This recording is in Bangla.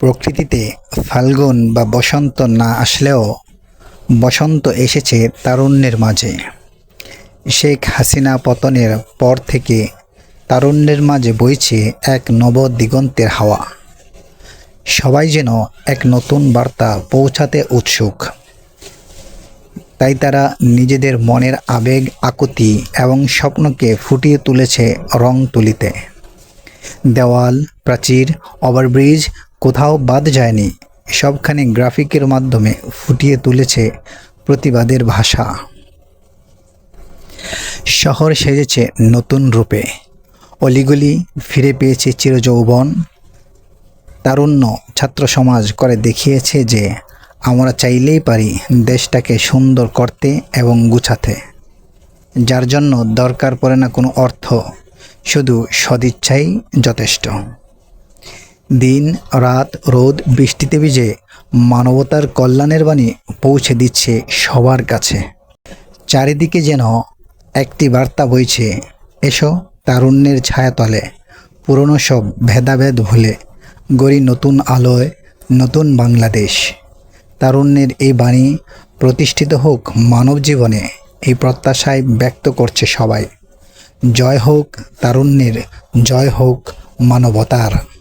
প্রকৃতিতে ফাল্গুন বা বসন্ত না আসলেও বসন্ত এসেছে তারুণ্যের মাঝে। শেখ হাসিনা পতনের পর থেকে তারুণ্যের মাঝে বইছে এক নব দিগন্তের হাওয়া। সবাই যেন এক নতুন বার্তা পৌঁছাতে উৎসুক। তাই তারা নিজেদের মনের আবেগ, আকুতি এবং স্বপ্নকে ফুটিয়ে তুলেছে রং তুলিতে। দেওয়াল, প্রাচীর, ওভারব্রিজ কোথাও বাদ যায়নি। সবখানে গ্রাফিকের মাধ্যমে ফুটিয়ে তুলেছে প্রতিবাদের ভাষা। শহর সেজেছে নতুন রূপে। অলিগলি ফিরে পেয়েছে চিরযৌবন। তারুণ্য ছাত্র সমাজ করে দেখিয়েছে যে, আমরা চাইলেই পারি দেশটাকে সুন্দর করতে এবং গুছাতে। যার জন্য দরকার পড়ে না কোনো অর্থ, শুধু সদিচ্ছাই যথেষ্ট। দিন, রাত, রোদ, বৃষ্টিতে ভিজে মানবতার কল্যাণের বাণী পৌঁছে দিচ্ছে সবার কাছে। চারিদিকে যেন একটি বার্তা বইছে, এসো তারুণ্যের ছায়াতলে, পুরনো সব ভেদাভেদ ভুলে গড়ি নতুন আলোয় নতুন বাংলাদেশ। তারুণ্যের এই বাণী প্রতিষ্ঠিত হোক মানব জীবনে, এই প্রত্যাশায় ব্যক্ত করছে সবাই। জয় হোক তারুণ্যের, জয় হোক মানবতার।